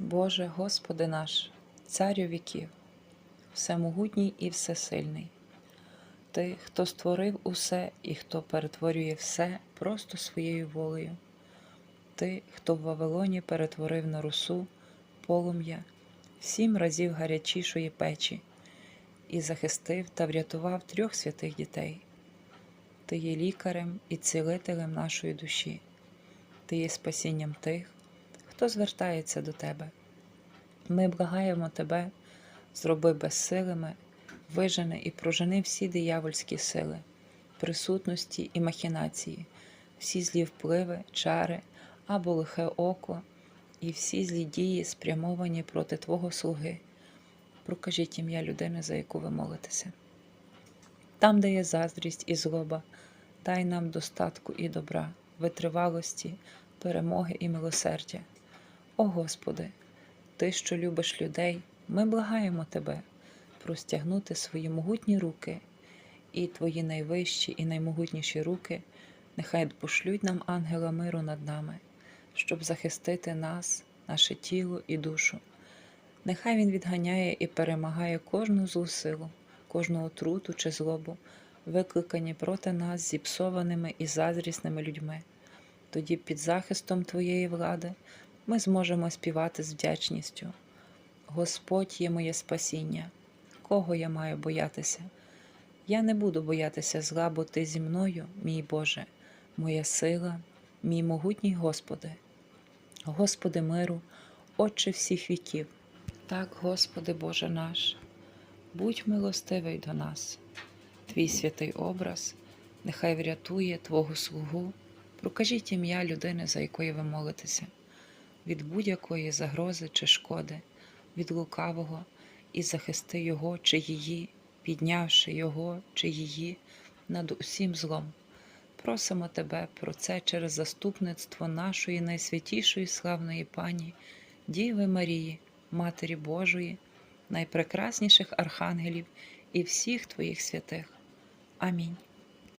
Боже, Господи наш, Царю віків, всемогутній і всесильний, Ти, хто створив усе і хто перетворює все просто своєю волею, Ти, хто в Вавилоні перетворив на русу полум'я сім разів гарячішої печі і захистив та врятував трьох святих дітей. Ти є лікарем і цілителем нашої душі, Ти є спасінням тих, хто звертається до Тебе. Ми благаємо Тебе, зроби безсилими, вижени і прожени всі диявольські сили, присутності і махінації, всі злі впливи, чари або лихе око, і всі злі дії, спрямовані проти Твого слуги. Прокажіть ім'я людини, за яку ви молитеся. Там, де є заздрість і злоба, дай нам достатку і добра, витривалості, перемоги і милосердя. О Господи, Ти, що любиш людей, ми благаємо Тебе простягнути свої могутні руки, і Твої найвищі і наймогутніші руки нехай пошлють нам ангела миру над нами, щоб захистити нас, наше тіло і душу. Нехай Він відганяє і перемагає кожну злу силу, кожну отруту чи злобу, викликані проти нас зіпсованими і заздрісними людьми. Тоді під захистом Твоєї влади ми зможемо співати з вдячністю. Господь є моє спасіння. Кого я маю боятися? Я не буду боятися зла, бо Ти зі мною, мій Боже, моя сила, мій могутній Господи. Господи миру, Отче всіх віків. Так, Господи Боже наш, будь милостивий до нас, Твій святий образ, нехай врятує Твого слугу, прокажіть ім'я людини, за якою ви молитеся, від будь-якої загрози чи шкоди, від лукавого, і захисти Його чи її, піднявши Його чи її над усім злом. Просимо Тебе про це через заступництво нашої найсвятішої славної пані, Діви Марії, Матері Божої, найпрекрасніших архангелів і всіх Твоїх святих. Амінь.